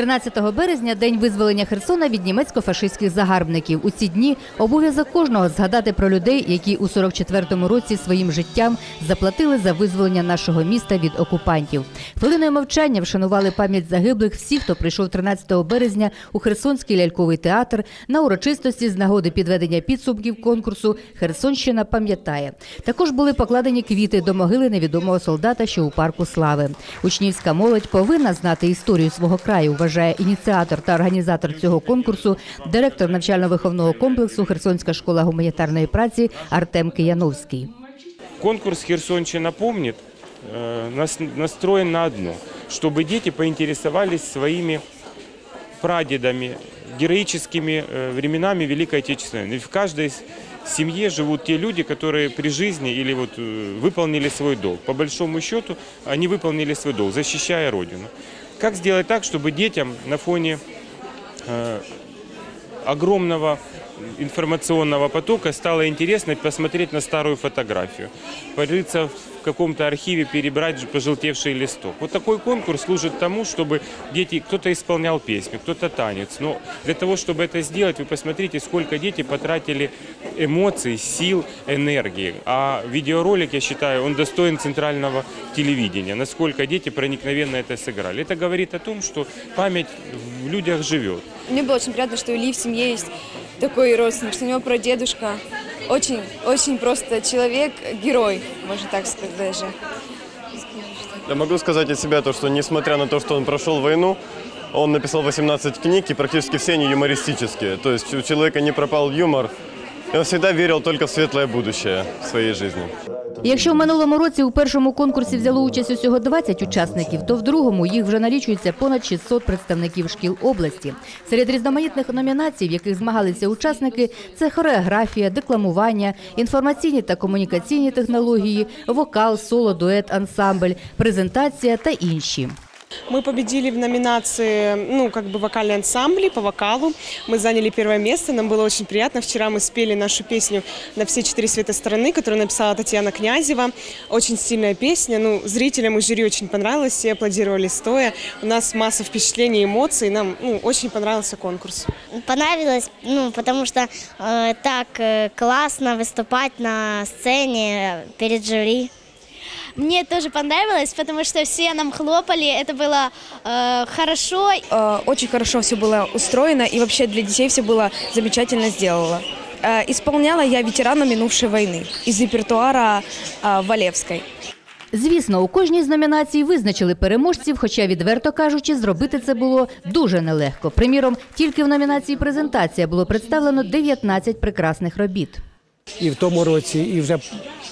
13 березня день визволення Херсона від німецько-фашистських загарбників. У ці дні обов'язок кожного згадати про людей, які у 44-му році своїм життям заплатили за визволення нашого міста від окупантів. Хвилиною мовчання вшанували пам'ять загиблих всіх, хто прийшов 13 березня у Херсонський ляльковий театр на урочистості з нагоди підведення підсумків конкурсу Херсонщина пам'ятає. Також були покладені квіти до могили невідомого солдата, що у парку слави. Учнівська молодь повинна знати історію свого краю, вважає ініціатор та організатор цього конкурсу, директор навчально-виховного комплексу Херсонська школа гуманітарної праці Артем Кияновський. Конкурс «Херсонщина помнит» э, нас- настроен на одно, чтобы дети поинтересовались своими прадедами, героическими э, временами Великой Отечественной войны. Ведь В каждой с- семье живут те люди, которые при жизни или вот э, выполнили свой долг. По большому счету они выполнили свой долг, защищая Родину. Как сделать так, чтобы детям на фоне э, огромного информационного потока стало интересно посмотреть на старую фотографию, порыться в каком-то архиве, перебрать пожелтевший листок. Вот такой конкурс служит тому, чтобы дети, кто-то исполнял песню, кто-то танец. Но для того, чтобы это сделать, вы посмотрите, сколько дети потратили эмоций, сил, энергии. А видеоролик, я считаю, он достоин центрального телевидения. Насколько дети проникновенно это сыграли. Это говорит о том, что память в людях живет. Мне было очень приятно, что у Ильи в семье есть такой родственник, что у него прадедушка очень, очень просто человек, герой, можно так сказать даже. Я могу сказать от себя то, что несмотря на то, что он прошел войну, он написал 18 книг, и практически все они юмористические. То есть у человека не пропал юмор, и он всегда верил только в светлое будущее в своей жизни. Якщо в минулому році у першому конкурсі взяло участь усього 20 учасників, то в другому їх вже налічується понад 600 представників шкіл області. Серед різноманітних номінацій, в яких змагалися учасники, це хореографія, декламування, інформаційні та комунікаційні технології, вокал, соло, дует, ансамбль, презентація та інші. Мы победили в номинации, ну, как бы вокальные ансамбли по вокалу. Мы заняли первое место, нам было очень приятно. Вчера мы спели нашу песню «На все четыре света страны», которую написала Татьяна Князева. Очень стильная песня, ну, зрителям и жюри очень понравилось, все аплодировали стоя. У нас масса впечатлений, эмоций, нам, ну, очень понравился конкурс. Понравилось, ну, потому что э, так э, классно выступать на сцене перед жюри. Мне тоже понравилось, потому что все нам хлопали, это было э, хорошо. Э, Очень хорошо все было устроено, и вообще для детей все было замечательно сделано. Э, Исполняла я ветерана минувшей войны из репертуара э, Валевской. Звісно, у кожній з номінацій визначили переможців, хоча, відверто кажучи, зробити це було дуже нелегко. Приміром, тільки в номінації презентація було представлено 19 прекрасних робіт. і в тому році, і вже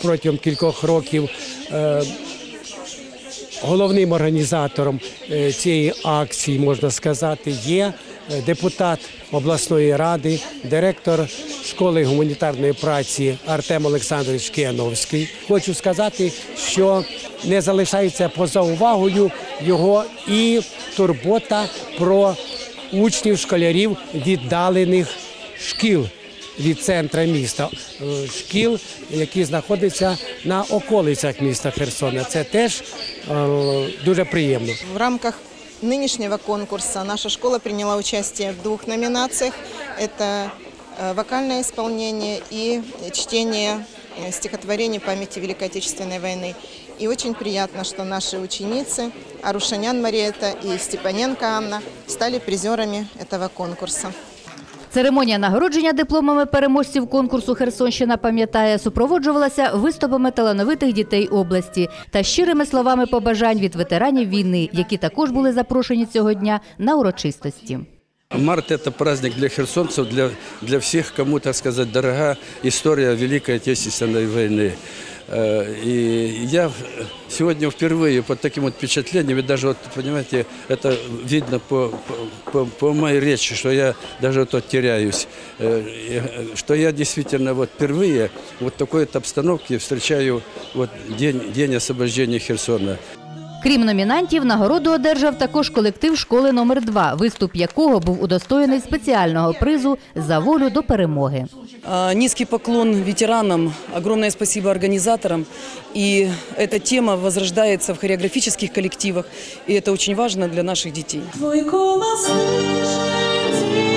протягом кількох років е, головним організатором е, цієї акції, можна сказати, є е, депутат обласної ради, директор школи гуманітарної праці Артем Олександрович Кияновський. Хочу сказати, що не залишається поза увагою його і турбота про учнів, школярів віддалених шкіл від центра міста, е, шкіл, які знаходяться на околицях міста Херсона. Це теж е, дуже приємно. В рамках нынешнего конкурса наша школа приняла участие в двух номинациях. Это э, вокальное исполнение и чтение э, стихотворений памяти Великой Отечественной войны. И очень приятно, что наши ученицы Арушанян Мариэта и Степаненко Анна стали призерами этого конкурса. Церемонія нагородження дипломами переможців конкурсу Херсонщина пам'ятає супроводжувалася виступами талановитих дітей області та щирими словами побажань від ветеранів війни, які також були запрошені цього дня на урочистості. Март – это праздник для херсонцев, для, для всех, кому, так сказать, дорога история Великой Отечественной войны. Э, И я сегодня впервые под таким вот впечатлением, ведь даже вот, понимаете, это видно по, по, по моей речи, что я даже вот теряюсь, Э, и, что я действительно вот впервые вот в такой вот обстановке встречаю вот день, день освобождения Херсона. Крім номінантів, нагороду одержав також колектив школи номер 2 виступ якого був удостоєний спеціального призу за волю до перемоги. А, Низкий поклон ветеранам, огромное спасибо организаторам. И эта тема возрождается в хореографических коллективах, и это очень важно для наших детей. Твой голос слышен,